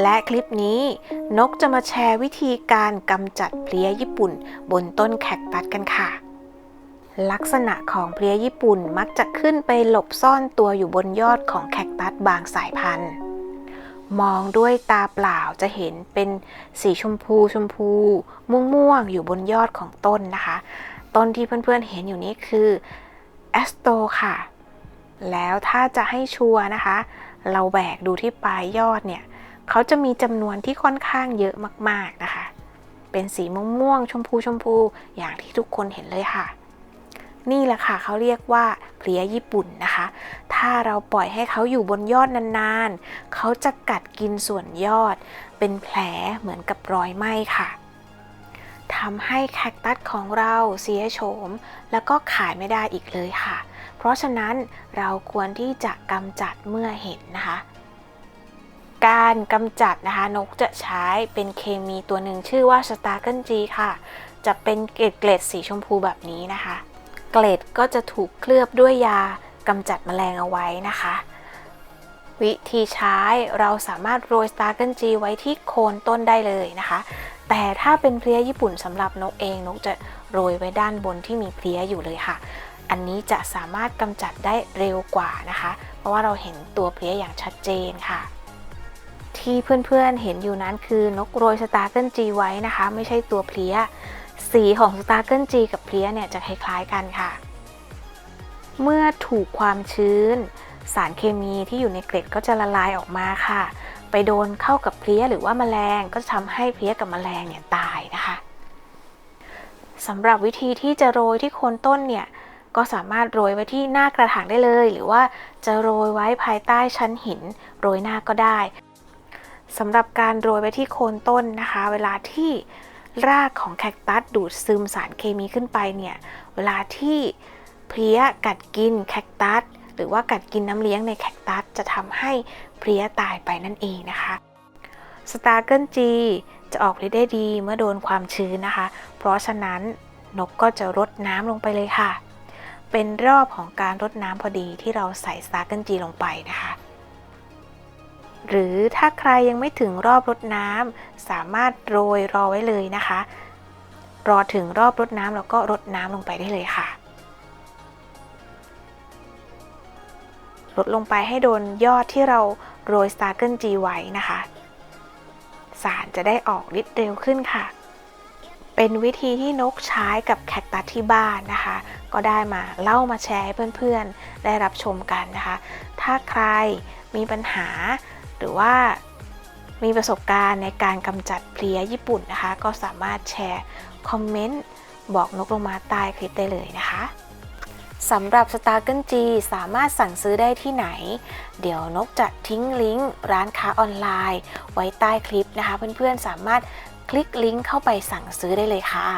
และคลิปนี้นกจะมาแชร์วิธีการกำจัดเพลี้ยญี่ปุ่น บนต้นแคคตัสกันค่ะ ลักษณะของเพลี้ยญี่ปุ่นมักจะขึ้นไปหลบซ่อนตัวอยู่บนยอดของแคคตัสบางสายพันธุ์ มองด้วยตาเปล่าจะเห็นเป็นสีชมพูชมพู ม่วงม่วงอยู่บนยอดของต้นนะคะ ต้นที่เพื่อนๆเห็นอยู่นี้คือแอสโตค่ะ แล้วถ้าจะให้ชัวร์นะคะ เราแบกดูที่ปลายยอดเนี่ย เขาจะมีจำนวนที่ค่อนข้างเยอะมากๆนะคะ เป็นสีม่วงๆชมพูชมพูอย่างที่ทุกคนเห็นเลยค่ะ นี่แหละค่ะเขาเรียกว่าเพลียญี่ปุ่นนะคะ ถ้าเราปล่อยให้เขาอยู่บนยอดนานๆ เขาจะกัดกินส่วนยอด เป็นแผลเหมือนกับรอยไหม้ค่ะทำให้แคคตัสของเราเสียโฉม แล้วก็ขายไม่ได้อีกเลยค่ะ เพราะฉะนั้นเราควรที่จะกำจัดเมื่อเห็นนะคะ การกำจัดนะคะนกจะใช้เป็นเคมีตัวหนึ่งชื่อว่าสตาร์เกิลจีค่ะ จะเป็นเกล็ดเกล็ดสีชมพูแบบนี้นะคะ เกล็ดก็จะถูกเคลือบด้วยยากำจัดแมลงเอาไว้นะคะ วิธีใช้เราสามารถโรยสตาร์เกิลจีไว้ที่โคนต้นได้เลยนะคะ แต่ถ้าเป็นเพลี้ยญี่ปุ่นสำหรับนกเองนกจะโรยไว้ด้านบนที่มีเพลี้ยอยู่เลยค่ะ อันนี้จะสามารถกำจัดได้เร็วกว่านะคะ เพราะว่าเราเห็นตัวเพลี้ยอย่างชัดเจนค่ะ ที่เพื่อนๆเห็นอยู่นั้นคือนกโรยสตาร์เกิลจีไว้นะคะ ไม่ใช่ตัวเพลี้ย สีของสตาร์เกิลจีกับเพลี้ยเนี่ยจะคล้ายๆกันค่ะ เมื่อถูกความชื้น สารเคมีที่อยู่ในเกล็ดก็จะละลายออกมาค่ะ ไปโดนเข้ากับเพลี้ยหรือว่าแมลงก็จะทำให้เพลี้ยกับแมลงเนี่ยตายนะคะสำหรับวิธีที่จะโรยที่โคนต้นเนี่ยก็สามารถโรยไว้ที่หน้ากระถางได้เลย หรือว่าจะโรยไว้ภายใต้ชั้นหิน โรยหน้าก็ได้ สำหรับการโรยไว้ที่โคนต้นนะคะ เวลาที่รากของแคคตัสดูดซึมสารเคมีขึ้นไปเนี่ยเวลาที่เพลี้ยกัดกินแคคตัสหรือว่ากัดกินน้ำเลี้ยงในแคคตัสจะทำให้เพลี้ยตายไปนั่นเองนะคะสตาร์เกิลจีจะออกฤทธิ์ได้ดีเมื่อโดนความชื้นนะคะ เพราะฉะนั้นนกก็จะรดน้ำลงไปเลยค่ะ เป็นรอบของการรดน้ำพอดีที่เราใส่สตาร์เกิลจีลงไปนะคะ หรือถ้าใครยังไม่ถึงรอบรดน้ำสามารถโรยรอไว้เลยนะคะ รอถึงรอบรดน้ำแล้วก็รดน้ำลงไปได้เลยค่ะลดลงไปให้โดนยอดที่เราโรยสตาร์เกิลจีไว้นะคะ สารจะได้ออกฤทธิ์เร็วขึ้นค่ะ เป็นวิธีที่นกใช้กับแคคตัสที่บ้านนะคะ ก็ได้มาเล่ามาแชร์ให้เพื่อนๆ ได้รับชมกันนะคะ ถ้าใครมีปัญหา หรือว่ามีประสบการณ์ในการกำจัดเพลียญี่ปุ่นนะคะ ก็สามารถแชร์คอมเมนต์บอกนกลงมาใต้คลิปได้เลยนะคะสำหรับ s t a r g e n G สามารถสั่งซื้อได้ที่ไหน เดี๋ยวนกจะทิ้งลิงก์ร้านค้าออนไลน์ ไว้ใต้คลิปนะคะ เพื่อนๆสามารถคลิกลิงก์เข้าไปสั่งซื้อได้เลยค่ะ